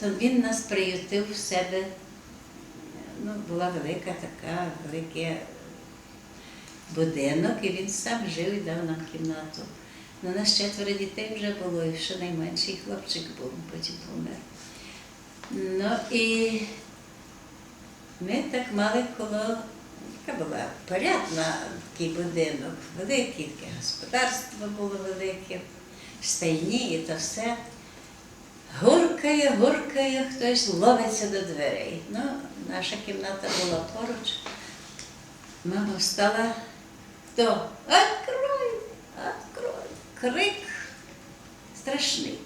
то він нас приютив в себе. Ну, була велика така, великий будинок, і він сам жив і дав нам кімнату. Ну, нас четверо дітей вже було, і ще найменший хлопчик був, потім помер. Ну і ми так мали коло, яка була порядна такий будинок, велике таке господарство було велике, стайні і то все. Гуркає, гуркає, хтось ловиться до дверей. Ну, наша кімната була поруч. Мама встала, хто? Открой, открой. Крик страшний.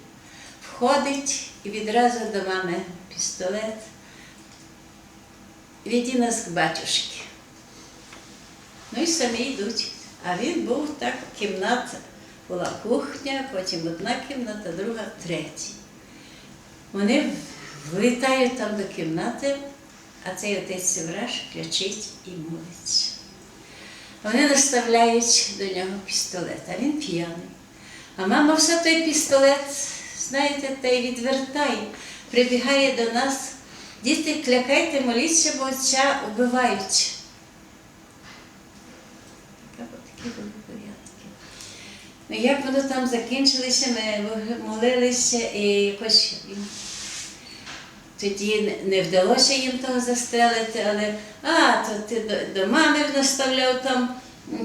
Входить і відразу до мами пістолет. Веди нас к батюшки. Ну і самі йдуть. А він був так, кімната, була кухня, потім одна кімната, друга, третя. Вони влітають там до кімнати, а цей отець Севраш кричить і молиться. Вони наставляють до нього пістолет, а він п'яний. А мама все той пістолет, знаєте, та й відвертає, прибігає до нас. Діти, клякайте, моліться, бо отця вбивають. Так от такі були порядки. Ну, як воно там закінчилося, ми молилися і якось тоді не- вдалося їм того застрелити, але а, то ти до, до мами наставляв там,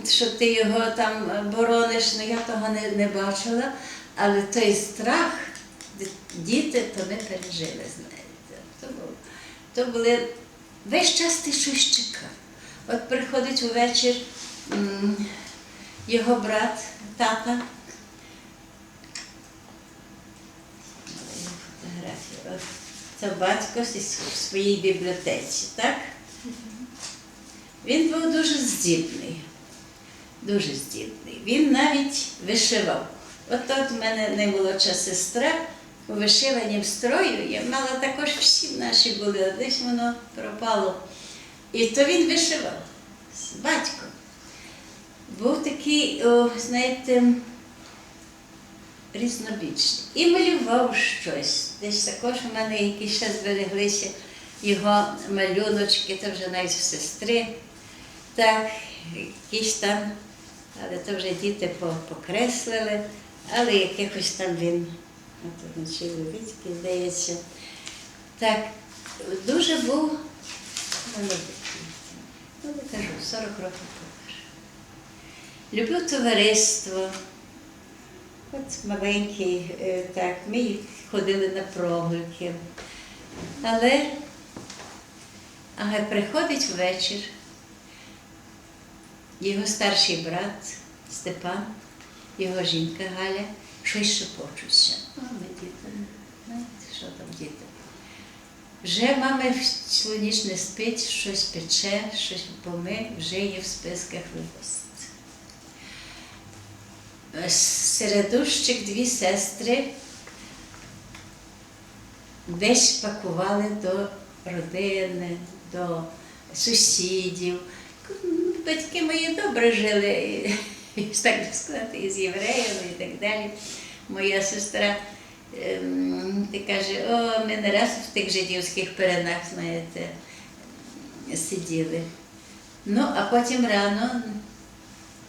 що ти його там борониш. Ну я того не, не бачила. Але той страх, діти, то ми пережили, знаєте. То, то були весь час ти щось чекав. От приходить увечір його брат, тата. Це батько в своїй бібліотеці, так? Він був дуже здібний, дуже здібний. Він навіть вишивав. От от в мене наймолодша сестра у вишиванні строю, я мала також всі наші були, а десь воно пропало. І то він вишивав з батьком. Був такий, о, знаєте, різнобічний. І малював щось. Десь також у мене якісь ще збереглися його малюночки, то вже навіть сестри. Так, якісь там, але то вже діти покреслили, але якихось там він, от вночі Левицький, здається. Так, дуже був молодий. Ну, не кажу, 40 років. Люблю товариство. От маленький, е, так, ми ходили на прогулки. Але ага, приходить ввечір, його старший брат Степан, його жінка Галя, щось шепочуться. О, ми діти, знаєте, що там діти? Вже мама цілу ніч не спить, щось пече, щось поми, вже є в списках випуск. Середущик дві сестри десь пакували до родини, до сусідів. Батьки мої добре жили, так сказати, і з євреями і так далі. Моя сестра ем, ти каже, о, ми не раз в тих жидівських перенах, знаєте, сиділи. Ну, а потім рано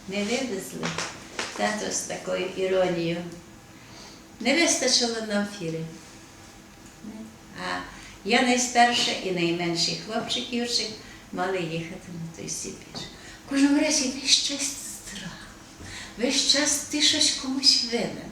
не вивезли. Тато з такою іронією. Не вистачило нам фіри. А я найстарша і найменший хлопчик Юрчик мали їхати на той Сибір. Кожного разі весь час страх, весь час ти щось комусь винен.